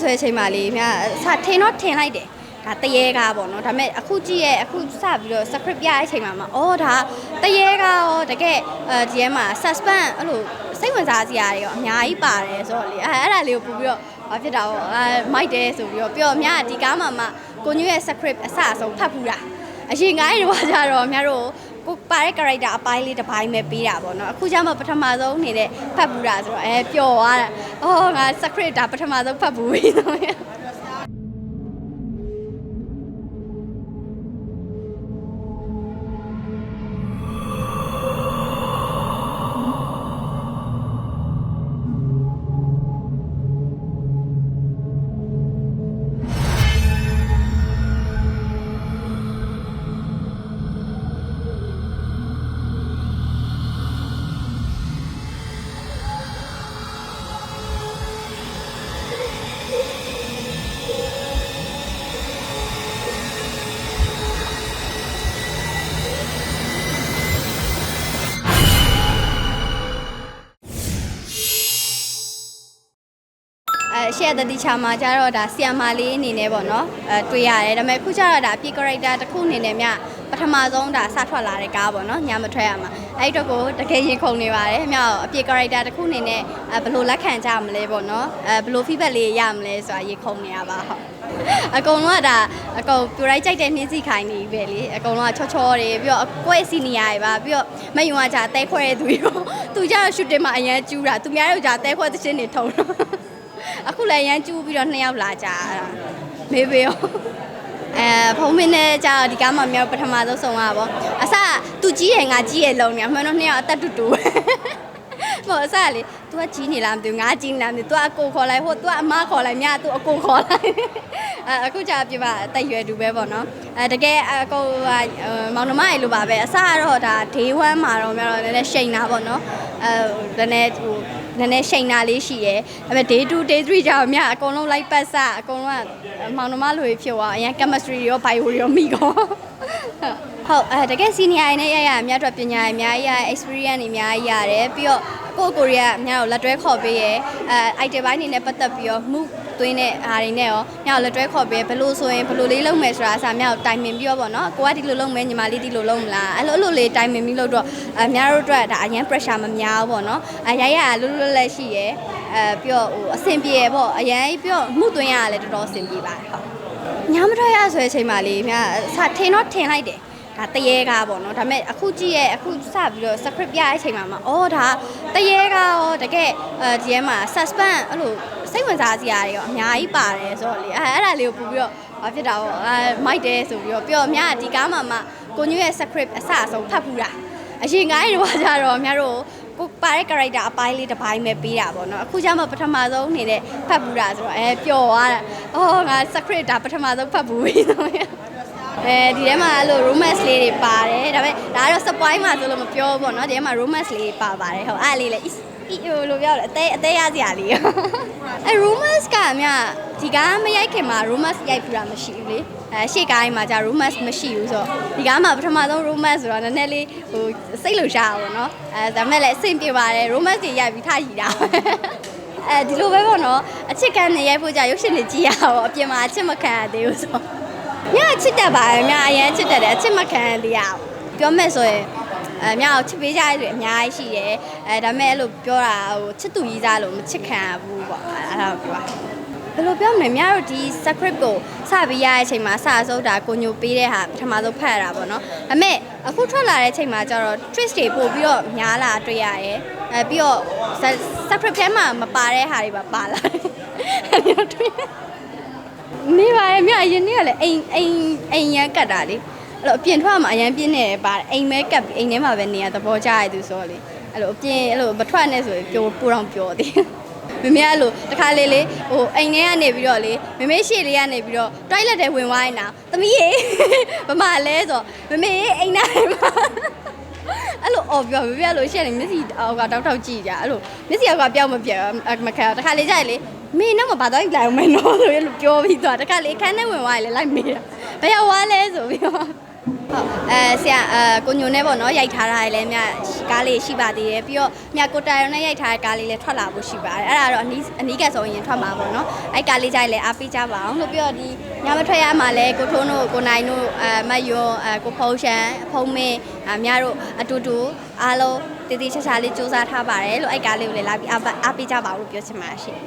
ဆိုတဲ့အချိန်မှာလေမြစထင်တော့ထင်လိုက်တယ်ဒါတရေကားပေါ့နော်ဒါပေမဲ့အခုကြည့်ရဲ့အခုစပြီးတော့ script ပြတဲ့အချိန်မှာမှာအော်ဒါတရေကားရောတကယ်အဲဒီထဲမှာ suspense အဲ့လိုစိတ်ဝင်စားစရာတွေရောအများကြီးပါတယ်ဆိုတော့လေအဲအဲ့ဒါလေးကိုပို့ပြီးတော့ဘာဖြစ်တာပေါ့အဲမိုက်တယ်ဆိုပြီးတော့ပြောအများဒီကားမှာမှကိုညွရဲ့ script အစအဆုံးဖတ်ဖူးတာအရင်ကားတွေတော့ကြတော့အများတို့ ကိုပါတဲ့ character အပိုင်းလေးတစ်ပိုင်းပဲပေးတာပေါ့နော်အခုကျမှပထမဆုံးအနေနဲ့ဖတ်ဖူးတာဆိုတော့အဲပျော်သွားတာအော်ငါ script ဒါပထမဆုံးဖတ်ဖူးပြီဆို အဲရှေ့တတိချာမှာကျတော့ဒါဆီယမ်မာလေးအနေနဲ့ပေါ့နော်အဲတွေ့ရတယ်ဒါပေမဲ့ခုကျတော့ဒါအပြည့် character တစ်ခုအနေနဲ့မြပထမဆုံးဒါစထွက်လာတဲ့ကားပေါ့နော်ညာမထွက်ရမှာအဲ့ဒီတော့ကိုတကယ်ရင်ခုန်နေပါတယ်မြအပြည့် character တစ်ခုအနေနဲ့အဲဘယ်လိုလက်ခံကြမလဲပေါ့နော်အဲဘယ်လို feedback လေးရမလဲဆိုတာရင်ခုန်နေရပါဟုတ်အကုန်လုံးကဒါအကုန်ပြရိုက်ကြိုက်တဲ့နှင်းစီခိုင်းနေပြီပဲလေအကုန်လုံးကချောချောတွေပြီးတော့အကွဲစီနီယာတွေပါပြီးတော့မယုံကကြာတဲခွဲတဲ့သူရောသူကြတော့ shooting မှာအရန်ကျူးတာသူများတို့ကြာတဲခွဲသချင်းတွေထုံတော့ အခုလည်းရမ်းကျူးပြီးတော့နှစ်ယောက်လာကြတာမေးပေးရောအဲဖုံးမင်းနဲ့ကြာတော့ဒီကားမှာမြောက်ပထမဆုံးဆုံးတာပေါ့အစသူကြီးရယ်ငါကြီးရယ်လုံးနေမှန်တော့နှစ်ယောက်အသက်တူတူပဲဟိုအစလေ तू ကကြီးနေလားမသိဘူးငါကြီးနေလားမသိဘူး तू ကအကိုခေါ်လိုက်ဟို तू ကအမခေါ်လိုက်မြ तू အကိုခေါ်လိုက်အဲအခုကြာပြပါအသက်ရွယ်တူပဲပေါ့နော်အဲတကယ်အကိုကမောင်နှမရေလိုပါပဲအစကတော့ဒါ day 1မှာတော့မြတော့နည်းနည်းရှိန်တာပေါ့နော်အဲနည်းနည်းဟို နည်းနည်းရှိန်တာလေးရှိရဲဒါပေမဲ့ day 2 day 3ကြာမြအကုန်လုံးလိုက်ပတ်စအကုန်လုံးကမောင်နှမလိုဖြစ်သွားအရင် chemistry ရော bio ရောမိကောဟုတ်အဲတကယ် senior ရနေရရမြတ်အတွက်ပညာရအများကြီးရ experience တွေအများကြီးရတယ်ပြီးတော့ကိုကိုရီးယားမြတ်ကိုလက်တွဲခေါ်ပေးရဲအဲ item ဘိုင်းနေနဲ့ပတ်သက်ပြီးတော့ move သွင်းတဲ့အားတွေနဲ့ရောမြတ်ကိုလက်တွဲခေါ်ပေးဘယ်လိုဆိုရင်ဘယ်လိုလေးလုပ်မယ်ဆိုတာအစားမြတ်ကိုတိုင်ပင်ပြီးတော့ပေါ့နော်ကိုကဒီလိုလုပ်မယ်ညီမလေးဒီလိုလုပ်မလားအဲ့လိုအဲ့လိုလေးတိုင်ပင်ပြီးလို့တော့အမြတ်တို့အတွက်ဒါအရင် pressure မများဘူးပေါ့နော်အရရလွတ်လွတ်လပ်ရှိရဲအဲပြီးတော့ဟိုအဆင်ပြေရပေါ့အရင်ပြီးတော့မှုသွင်းရတာလည်းတော်တော်အဆင်ပြေပါတယ်ဟုတ်ညမထွက်ရဆိုတဲ့အချိန်မှာလေမြတ်စထင်တော့ထင်လိုက်တယ်ဒါတရေကားပေါ့နော်ဒါပေမဲ့အခုကြည့်ရဲ့အခုစပြီးတော့ script ပြတဲ့အချိန်မှာမှာအော်ဒါတရေကားရောတကယ်အဲဒီထဲမှာ suspense အဲ့လို စိတ်ဝင်စားစရာတွေရောအများကြီးပါတယ်ဆိုတော့လေအဲအဲ့ဒါလေးကိုပို့ပြီးတော့ဘာဖြစ်တာပေါ့အဲမိုက်တယ်ဆိုပြီးတော့ပြောအများဒီကားမှာမှကိုညွရဲ့ script အစအဆုံးဖတ်ဖူးတာအရင်ကားတွေတော့ကြတော့အများတို့ကိုပါတဲ့ character အပိုင်းလေးတစ်ပိုင်းပဲပေးတာပေါ့နော်အခုကျမှပထမဆုံးအနေနဲ့ဖတ်ဖူးတာဆိုတော့အဲပျော်သွားတာအော်ငါ script ဒါပထမဆုံးဖတ်ဖူးပြီဆိုရင်အဲဒီထဲမှာအဲ့လို romance လေးတွေပါတယ်ဒါပေမဲ့ဒါကတော့ spoil မှာဆိုလို့မပြောဘူးပေါ့နော်ဒီထဲမှာ romance လေးတွေပါပါတယ်ဟုတ်အဲ့လေးလေ is အီလို့ပြောတယ်အသေးအသေးရစရာလေးအဲ romance ကအမြဒီကားမရိုက်ခင်မှာ romance ရိုက်ပြတာမရှိဘူးလေအဲရှေ့ကားမှာじゃ romance မရှိဘူးဆိုတော့ဒီကားမှာပထမဆုံး romance ဆိုတော့နည်းနည်းလေးဟိုစိတ်လှရှားပါတော့နော်အဲဒါပေမဲ့လည်းအဆင်ပြေပါတယ် romance တွေရိုက်ပြီးထားရည်တာအဲဒီလိုပဲပေါ့နော်အချစ်ကန်နေရိုက်ဖို့じゃရုပ်ရှင်တွေကြည့်ရအောင်အပြင်မှာအချစ်မခံရသေးဘူးဆိုတော့ မြအချစ်တတ်ပါရဲ့မြအရင်ချစ်တတ်တယ်အချစ်မခံသေးရအောင်ပြောမယ်ဆိုရင် အဲမြကိုချစ်ပေးကြရတဲ့အများကြီးရှိတယ်အဲဒါပေမဲ့အဲ့လိုပြောတာဟိုချစ်သူကြီးစားလို့မချစ်ခံရဘူးပေါ့အဲ့ဒါကိုပြောဘယ်လိုပြောမလဲမြတို့ဒီ script ကိုစပြီးရတဲ့အချိန်မှာစအစိုးတာကိုညိုပေးတဲ့ဟာပထမဆုံးဖတ်ရတာပေါ့နော်ဒါပေမဲ့အခုထွက်လာတဲ့အချိန်မှာကျတော့ twist တွေပို့ပြီးတော့များလာတွေ့ရတယ်အဲပြီးတော့ script ထဲမှာမပါတဲ့ဟာတွေပါပါလာတယ်အဲ့ဒါတွေ့နေပါရဲ့မြအရင်နေ့ကလည်းအိမ်အိမ်အိမ်ရန်ကတ်တာလေ အဲ့လိုအပြင်ထွက်မှာအရန်ပြင်းနေတယ်ပါတယ်အိမ်မဲကတ်ပြီးအိမ်ထဲမှာပဲနေရသဘောကျရသူဆိုတော့လေအဲ့လိုအပြင်အဲ့လိုမထွက်နဲ့ဆိုရင်ပျော်ပူတော့ပျော်သေးမမေအဲ့လိုတခါလေလေဟိုအိမ်ထဲကနေပြီးတော့လေမမေရှေ့လေးကနေပြီးတော့ toilet ထဲဝင်သွားရင်နာသမီးရေဗမာလဲဆိုမမေအိမ်နာမှာအဲ့လိုအော်ပြောမပြလို့ရှေ့နေမျက်စိအောက်ကတောက်တောက်ကြည့်ကြအဲ့လိုမျက်စိအောက်ကပြောင်းမပြတ်မခံတခါလေကြရလေမင်းတော့မဘာတော့လိုက်အောင်မယ်နော်ဆိုရလို့ပြောပြီးသွားတခါလေခန်းထဲဝင်သွားရင်လည်းလိုက်မေးတာဘယ်ရောက်သွားလဲဆိုပြီးတော့ ဟုတ်အဲဆရာအဲကိုညိုနဲ့ပေါ့နော်ရိုက်ထားတာလည်းမြကားလေးရှိပါသေးတယ်ပြီးတော့မြကိုတိုင်ရုံနဲ့ရိုက်ထားတဲ့ကားလေးလည်းထွက်လာဖို့ရှိပါတယ်အဲ့ဒါတော့အနီးအနီးကပ်ဆုံးရင်ထွက်မှာပေါ့နော်အဲ့ကားလေးကြိုက်လည်းအားပေးကြပါအောင်လို့ပြီးတော့ဒီညမထွက်ရမှာလဲကိုထုံးတို့ကိုနိုင်တို့အဲမတ်ယောအဲကိုဖုံးရှန်ဖုံးမင်းအများတို့အတူတူအားလုံးတည်တည်ချာချာလေးစူးစမ်းထားပါတယ်လို့အဲ့ကားလေးကိုလည်းလာပြီးအားအားပေးကြပါဦးလို့ပြောချင်ပါရှင်